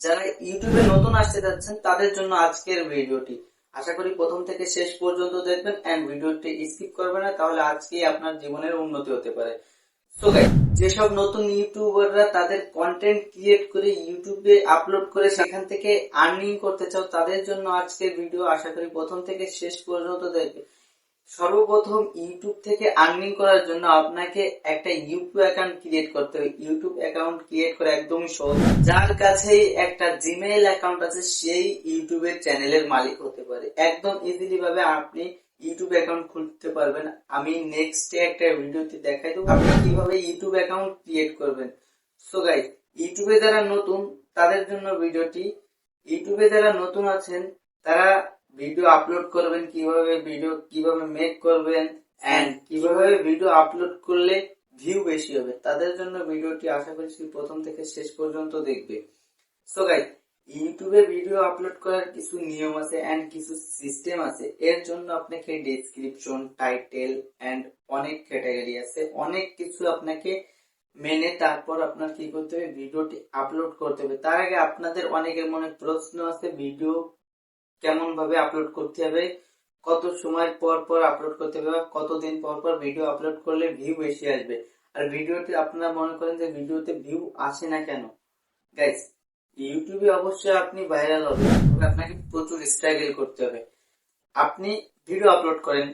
যারা ইউটিউবে নতুন আসতে যাচ্ছেন, তাদের জন্য আজকের ভিডিওটি। আশা করি প্রথম থেকে শেষ পর্যন্ত দেখবেন এন্ড ভিডিওটি স্কিপ করবেন না, তাহলে আজকেই আপনার জীবনের উন্নতি হতে পারে। যেসব নতুন ইউটিউবাররা তাদের কন্টেন্ট ক্রিয়েট করে ইউটিউবে আপলোড করে সেখান থেকে আর্নিং করতে চাও, তাদের জন্য আজকের ভিডিও আশা করি প্রথম থেকে শেষ পর্যন্ত দেখবে সর্বপ্রথম ইউটিউব থেকে আর্নিং করার জন্য আপনাকে একটা ইউটিউব অ্যাকাউন্ট ক্রিয়েট করতে হবে। ইউটিউব অ্যাকাউন্ট ক্রিয়েট করা একদমই সহজ। যার কাছেই একটা জিমেইল অ্যাকাউন্ট আছে, সেই ইউটিউবের চ্যানেলের মালিক হতে পারে। একদম ইজিলি ভাবে আপনি ইউটিউব অ্যাকাউন্ট খুলতে পারবেন। আমি নেক্সট একটা ভিডিওতে দেখাই দেবো। আপনি কীভাবে ইউটিউব অ্যাকাউন্ট ক্রিয়েট করবেন? সো গাইস ইউটিউবে যারা নতুন, তাদের জন্য ভিডিওটি ইউটিউবে যারা নতুন আছেন, তারা ভিডিও আপলোড করবেন, কীভাবে ভিডিও কীভাবে মেক করবেন এন্ড কীভাবে ভিডিও আপলোড করলে ভিউ বেশি হবে, তাদের জন্য ভিডিওটি আশা করছি প্রথম থেকে শেষ পর্যন্ত দেখবে। সো গাইস ইউটিউবে ভিডিও আপলোড করার কিছু নিয়ম আছে এন্ড কিছু সিস্টেম আছে, এর জন্য আপনাকে ডেসক্রিপশন টাইটেল এন্ড অনেক ক্যাটাগরি আছে। অনেক কিছু আপনাকে মেনে তারপর আপনার কি করতে হবে ভিডিওটি আপলোড করতে হবে। তার আগে আপনাদের অনেকের মনে প্রশ্ন আছে ভিডিও কেমন ভাবে আপলোড করতে হবে, কত সময় পর পর আপলোড করতে হবে কতদিন পর পর ভিডিও আপলোড করলে ভিউ বেশি আসবে। আর ভিডিওতে আপনারা মনে করেন যে ভিডিওতে ভিউ আসে না কেন? গাইস ইউটিউবে অবশ্যই আপনি ভাইরাল হবে আপনাকে প্রচুর স্ট্রাগল করতে হবে। আপনি ভিডিও আপলোড করেন,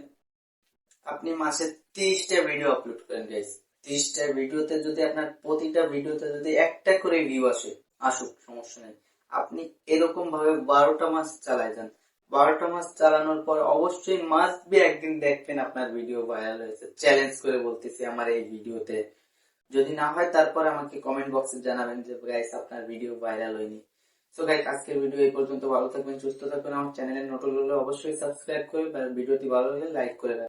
আপনি মাসে তিরিশটা ভিডিও আপলোড করেন গাইস তিরিশটা ভিডিওতে যদি আপনার প্রতিটা ভিডিওতে যদি একটা করে ভিউ আসে, আসুক, সমস্যা নেই। আপনি এরকম ভাবে বারোটা মাস চালায় যান। বারোটা মাস চালানোর পর অবশ্যই মাস্ট বি একদিন দেখবেন আপনার ভিডিও ভাইরাল হয়েছে। চ্যালেঞ্জ করে বলতেছি আমার এই ভিডিওতে যদি না হয়, তারপর আমাকে কমেন্ট বক্সে জানাবেন যে গাইস আপনার ভিডিও ভাইরাল হয়নি। সো গাইস আজকের ভিডিও এই পর্যন্ত ভালো থাকবেন, সুস্থ থাকবেন। আমার চ্যানেলের হলে অবশ্যই সাবস্ক্রাইব করে ভিডিওটি ভালো হলে লাইক করে